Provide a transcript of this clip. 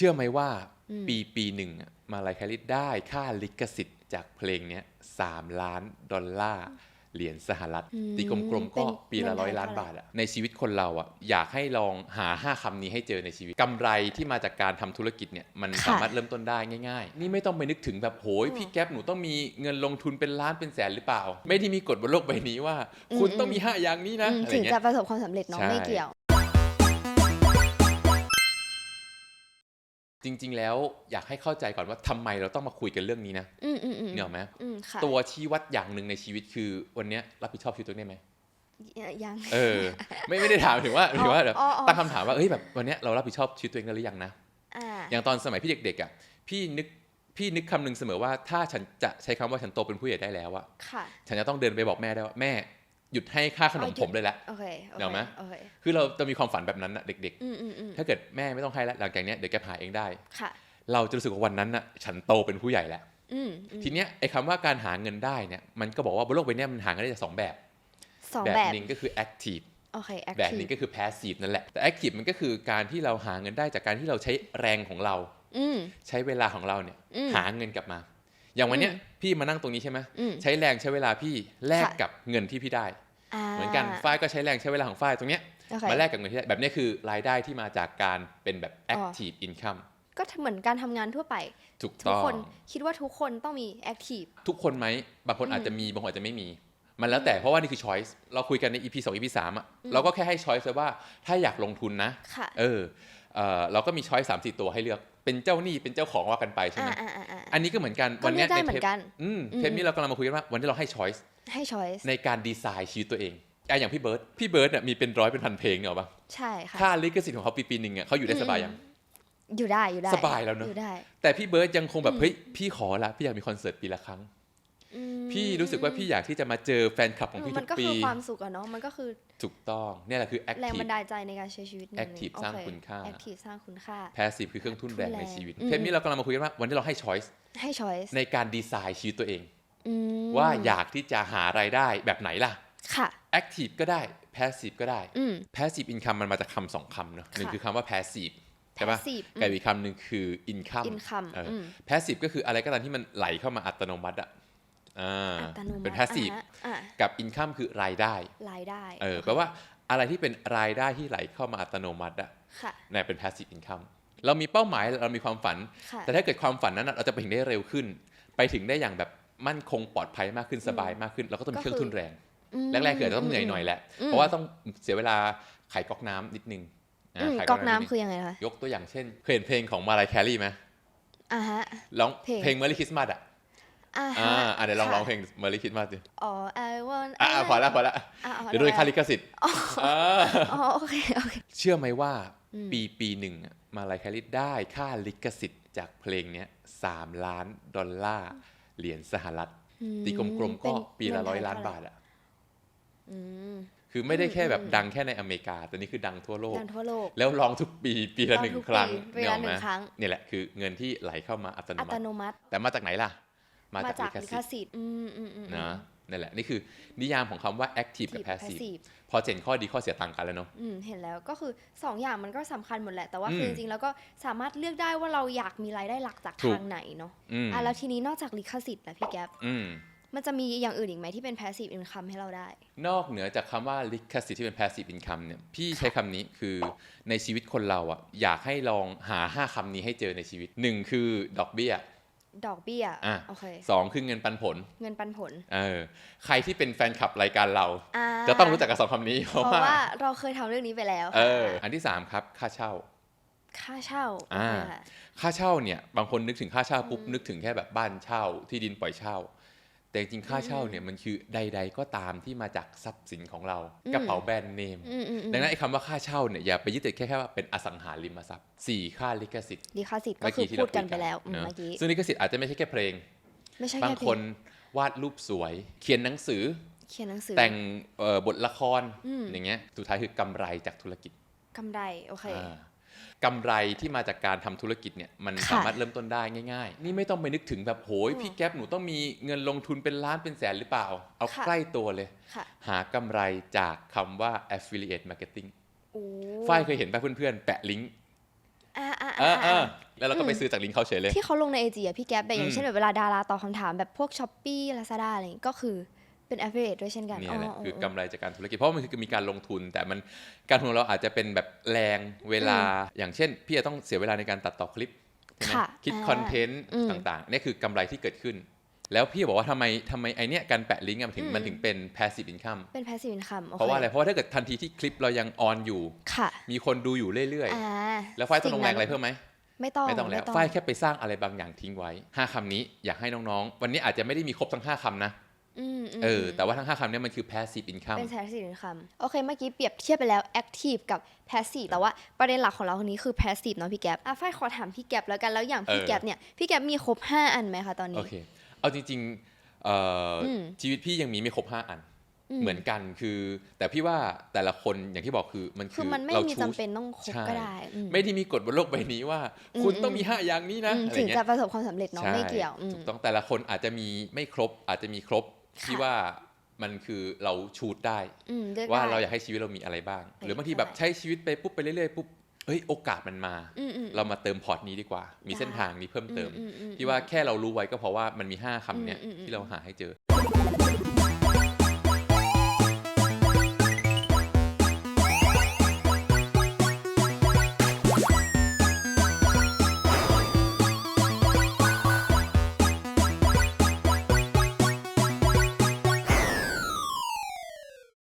ชื่อไหมว่าอืมปีปีหนึ่งอะมาลายแคลิสได้ค่าลิขสิทธิ์จากเพลงเนี้ยสามล้านดอลลาร์เหรียญสหรัฐอืมตีกลมๆเป็ก็นปีละเงินไทร้อยยล้านเท่าไหร่บาทอะในชีวิตคนเราอะอยากให้ลองหาห้าคำนี้ให้เจอในชีวิตกำไรที่มาจากการทำธุรกิจเนี่ยมันค่ะสามารถเริ่มต้นได้ง่าย ๆ นี่ไม่ต้องไปนึกถึงแบบโหยอืมพี่แก๊ปหนูต้องมีเงินลงทุนเป็นล้านเป็นแสนหรือเปล่า ไม่ได้มีกฎบนโลกใบนี้ว่า คุณอืมต้องมีห้าอย่างนี้นะอืมอะไรถึงเงี้ยจะประสบความสำเร็จเนาะใช่ไม่เกี่ยว จริง ๆ แล้วอยากให้เข้าใจก่อนว่าทำไมเราต้องมาคุยกันเรื่องนี้นะอืมอืมอืมเนี่ยหรอกไหมอืมค่ะตัวชี้วัดอย่างหนึ่งในชีวิตคือวันเนี้ยรับผิดชอบชีวิตตัวเองได้ไหมยังเออ ไม่ไม่ได้ถามถึงว่าถึงว่าแบบอ๋ออ๋อตั้งคำถามว่าเอ้ยแบบวันเนี้ยเรารับผิดชอบชีวิตตัวเองได้หรือยังนะอ่าอย่างตอนสมัยพี่เด็กๆอะพี่นึกพี่นึกคำหนึ่งเสมอว่าถ้าฉันจะใช้คำว่าฉันโตเป็นผู้ใหญ่ได้แล้วอะค่ะฉันจะต้องเดินไปบอกแม่ได้ว่าแม่ หยุดให้ค่าขนมอ๋อหยุดผมเลยละโอเคโอเดี๋ยวไหมโอเคคือเราจะมีความฝันแบบนั้นอะเด็กอืมอืมอืมๆถ้าเกิดแม่ไม่ต้องให้แล้วหลังจากเนี้ยเดี๋ยวแกหาเองได้ค่ะเราจะรู้สึกว่าวันนั้นน่ะฉันโตเป็นผู้ใหญ่แล้วอืมอืมทีเนี้ยไอ้คำว่าการหาเงินได้เนี่ยมันก็บอกว่าบนโลกใบเนี้ยมันหาเงินได้จากสองแบบสองแบบแบบหนึ่งก็คือ active โอเคแอคแบบหทีนึฟงก็คือ passive นั่นแหละแต่ active มันก็คือการที่เราหาเงินได้จากการที่เราใช้แรงของเราอืมใช้เวลาของเราเนี่ยอืมหาเงินกลับมา อย่างวันเนี้ยอืมพี่มานั่งตรงนี้ใช่ไหมอืมใช้แรงใช้เวลาพี่แลกค่ะกับเงินที่พี่ได้าเหมือนกันฝ้ายก็ใช้แรงใช้เวลาของฝ้ายตรงเนี้ยโอเคมาแลกกับเงินที่ได้แบบเนี้ยคือรายได้ที่มาจากการเป็นแบบอ๋อ active income ก็เหมือนการทำงานทั่วไปถูกทุกต้องคนคิดว่าทุกคนต้องมีแอคทีฟทุกคนไหมบางคนอืมอาจจะมีบางคนอาจจะไม่มี มันแล้วแต่เพราะว่านี่คือ choice เราคุยกันใน EP 2 EP 3อะอืมเราก็แค่ให้ choice ไว้ว่าถ้าอยากลงทุนนะค่ะเออเออเราก็มี choice 3 4 ตัวให้เลือก เป็นเจ้าหนี้เป็นเจ้าของว่ากันไปใช่ไหมอ่าอ่าอ่าอ่าอันนี้ก็เหมือนกันก็วันเลืเนี้อยกได้ในเหมืเทอปนกันอืมอืมเทปนี้เรากำลังมาคุยกันว่าวันนี้เราให้ choice ให้ช้อยส์ในการดีไซน์ชีวิตตัวเองอะอย่างพี่เบิร์ดพี่เบิร์ดเนี่ยมีเป็นร้อยเป็นพันเพลงเนี่ยหรอปะใช่ค่ะค่าลิขสิทธิ์ของเขาปีปีหนึ่งอะเขาอยู่ได้สบายยังอยู่ได้อยู่ได้สบายแล้วเนอะอยู่ได้แต่พี่เบิร์ดยังคงแบบอืมเฮ้ยพี่ขอละพี่อยากมีคอนเสิร์ตปีละครั้งอืม พี่รู้สึกว่าพี่อยากที่จะมาเจอแฟนคลับของพี่มัทุนกก็ปีคือความสุขอะเนาะ มันก็คือ ถูกต้องเนี่ยแหละคือแรง active บันดาลใจในการใช้ชีวิตหนึ่ง active โอสร้างเคุณค่า active สร้างคุณค่า passive คือเครื่องทุ่นแรงทุ่นแรงในชีวิตอืมเทปนี้เรากำลังมาคุยกันว่าวันนี้เราให้ choice ให้ช้อยส์ในการดีไซน์ชีวิตตัวเองอืมว่าอยากที่จะหารายได้แบบไหนล่ะ ค่ะ active ก็ได้ passive ก็ได้อืม passive income มันมาจากคำสองคำเนอะค่ะหนึ่งคือคำว่า passive ใช่ปะ passive อืมกับอีกคำหนึ่งคือ income income เอออม passive ก็คืออะไรก็ตามที่มันไหลเข้ามาอัตโนมัติอะ อ่าอัตโนมัติเป็น passive อ่าฮะอ่ากับ income คือรายได้ รายได้เออแปลว่าอะไรที่เป็นรายได้ที่ไหลเข้ามาอัตโนมัติอะค่ะนั่นเป็น passive income เรามีเป้าหมายเรามีความฝัน ค่ะแต่ถ้าเกิดความฝันนั้นอะเราจะไปถึงได้เร็วขึ้น ไปถึงได้อย่างแบบมั่นคงปลอดภัยมากขึ้นสบายมากขึ้น เราก็ต้องมีเครื่องทุนแรงอืมแรกๆคืออาจจะต้องเหนื่อยหน่อยแหละ อืม เพราะว่าต้องเสียเวลาไขก๊อกน้ำนิดนึงอืมไขก๊อกน้ำดงคือยังไงคะยกตัวอย่างเช่นเคยเห็นเพลงของมาลายแครีไหมอ่าฮะ ร้องเพลง เพลง Merry Christmas อะอ่าอ่าฮะ อ่าเดี๋ยวลองค่ะร้องเพลง Merry Christmas ดิอ๋อ I want อ่าพอละพอละอ่าเดี๋ยวโดนค่าลิขสิทธิ์อ่าอ๋อโอเคโอเคเชื่อไหมว่าอืมปีปีหนึ่งอะมาลายแครีได้ค่าลิขสิทธิ์จากเพลงเนี้ยสามล้านดอลลาร์เหรียญสหรัฐอืมตีกลมๆก็เนปีละเงินไทร้อยล้านเท่ไหบาทอะอืมคือไม่ได้แค่แบบอืมดังแค่ในอเมริกา แต่นี่คือดังทั่วโลกดังทั่วโลกแล้วร้องทุกปีปีละร้องหนึ่งทุกครั้งปีปีละหนึ่งกออกไมครั้งนี่แหละคือเงินที่ไหลเข้ามาอัตโนอัมัตติโนมัติ แต่มาจากไหนล่ะ มามาจากจากลิลิขขสิทธิ์สิทธิ์อืมอืมอืมนะนั่นแหละ นี่คือนิยามของคำว่า active กับ passive passive พอเห็นข้อดีข้อเสียต่างกันแล้วเนาะอืมเห็นแล้วก็คือสองอย่างมันก็สำคัญหมดแหละ แต่ว่าอืมคือจริงๆแล้วก็สามารถเลือกได้ว่าเราอยากมีรายได้หลักจากถูกทางไหนเนาะอืมอะแล้วทีนี้นอกจากลิขสิทธิ์ล่ะพี่แก๊ปอืมมันจะมีอย่างอื่นอีกไหมที่เป็น passive income ให้เราได้ นอกเหนือจากคำว่าลิขสิทธิ์ที่เป็น passive income เนี่ยพี่ใช้คำนี้คือในชีวิตคนเราอะอยากให้ลองหาห้าคำนี้ให้เจอในชีวิตหนึ่งคือดอกเบี้ย ดอกเบี้ยอะโอเคสองคือเงินปันผล เงินปันผล เออ ใครที่เป็นแฟนคลับรายการเราอ่าจะต้องรู้จักกับสองคำนี้ เพเพราะราะว่าว่าเราเคยทำเรื่องนี้ไปแล้ว เอค่ะออันที่สามครับ ค่าเช่า ค่าเช่าโออ่าเคค่ะค่าเช่าเนี่ย บางคนนึกถึงค่าเช่าปุ๊บอืมนึกถึงแค่แบบบ้านเช่าที่ดินปล่อยเช่า แต่จริงๆค่าเช่าเนี่ยมันคือใด ๆ ก็ตามที่มาจากทรัพย์สินของเราอืมกระเป๋าแบรนด์เนมอืมอืมอืมดังนั้นไอ้คำว่าค่าเช่าเนี่ยอย่าไปยึดติดแค่แค่ว่าเป็นอสังหาริมทรัพย์สี่ค่าลิขสิทธิ์ลิขสิทธิ์ก็เมื่อคือกี้ที่พูเราดกันคุยไปแล้วอืมเนอะเมื่อกี้ซึ่งลิขสิทธิ์อาจจะไม่ใช่แค่เพลงไม่ใช่บางแค่เพคลนงวาดรูปสวย เขียนหนังสือเขียนหนังสือแต่งเอ่อบทละครอืมอย่างเงี้ยสุดท้ายคือกำไรจากธุรกิจกำไรโอเคอ่า กำไรที่มาจากการทำธุรกิจเนี่ยมันค่ะสามารถเริ่มต้นได้ง่าย ๆ นี่ไม่ต้องไปนึกถึงแบบโหยอืมพี่แก๊ปหนูต้องมีเงินลงทุนเป็นล้านเป็นแสนหรือเปล่า เอาค่ะใกล้ตัวเลยค่ะหากำไรจากคำว่า affiliate marketing โอ้ฝ้ายเคยเห็นป่ะเพื่อนๆ แปะลิงก์อ่าอ่าเออเออ่าอแล้วเราก็ไปอืมซื้อจากลิงก์เขาเฉยเลย ที่เขาลงในไอจีอะพี่แก๊ปแบบอย่าอืงมเช่นแบบเวลาดาราตอบคำถามแบบพวกช้อปปี้ลาซาด้าอะไรอย่างงี้ก็คือ เป็น affiliate ด้วยเช่นกันเนี่ยแหละอ๋อคือเออกำไรจากการธุรกิจ เพราะว่ามันคือมีการลงทุน แต่มันการลงทุนเราอาจจะเป็นแบบแรงเวลาอย่างเช่น พี่จะต้องเสียเวลาในการตัดต่อคลิปใช่ไหมค่ะคิดอ่าคอนเทนต์อืมต่างๆนี่คือกำไรที่เกิดขึ้น แล้วพี่บอกว่าทำไมทำไมไอเนี้ยการแปะลิงก์อะมันถึงอืมมันถึงเป็น passive income เป็น passive income โอคเพราะว่าอะไร เพราะว่าถ้าเกิดทันทีที่คลิปเรายังออนอยู่ค่ะมีคนดูอยู่เรื่อยอ่าๆแล้วฝ้ายต้องลงแรงอะไรสิ่เพิ่มไหมไม่ต้องไม่ต้องแล้วฝ้ายแค่ไปสร้างอะไรบางอย่างทิ้งไว้ 5คำนี้อยากให้น้องๆ วันนี้อาจจะไม่ได้มีครบทั้ง 5คำนะอืมม เออ แต่ว่าทั้ง5คำเนี้มันคือ passive income เป็น passive income โอเค เมื่อกี้เปรียบเทียบไปแล้ว active กับ passive แต่ว่าประเด็นหลักของเราคนนี้คือ passive เนาะพี่แก๊ปอะฝ้ายขอถามพี่แก๊ปแล้วกัน แล้วอย่างพี่เออแก๊ปเนี่ย พี่แก๊ปมีครบ 5 อันไหมคะตอนโอนี้เค เอาจริงๆเอ่ออมชีวิตพี่ยังมีไม่ครบ 5 อันอืเหมือนกันคือ แต่พี่ว่าแต่ละคนอย่างที่บอกคือมันคืคืออมันไม่เรามีชูจำเป็นต้องครบใช่ก็ได้อืมไม่ได้มีกฎบนโลกใบนี้ว่าอืมคุณต้องอืมมี5อย่างนี้นะอืมอะไรถึงเงี้จะยประสบความสำเร็จเนาะใช่ไม่เกี่ยวอืมถูกต้องแต่ละคนอาจจะมีไม่ครบอาจจะมีครบค่ะ ที่ว่ามันคือเราชูดได้อืมเลือกว่าได้เราอยากให้ชีวิตเรามีอะไรบ้างเออหรือบางทีแบบใช่ใช้ชีวิตไปปุ๊บไปเรื่อยๆปุ๊บเฮ้ยโอกาสมันมาอืมอืมเรามาเติมพอร์ตนี้ดีกว่า มีได้เส้นทางนี้เพิ่มเติมอือือืที่ว่าแค่เรารู้ไว้ก็เพราะว่ามันมี 5คำเนี้ยอืมอืมอืมที่เราหาให้เจอ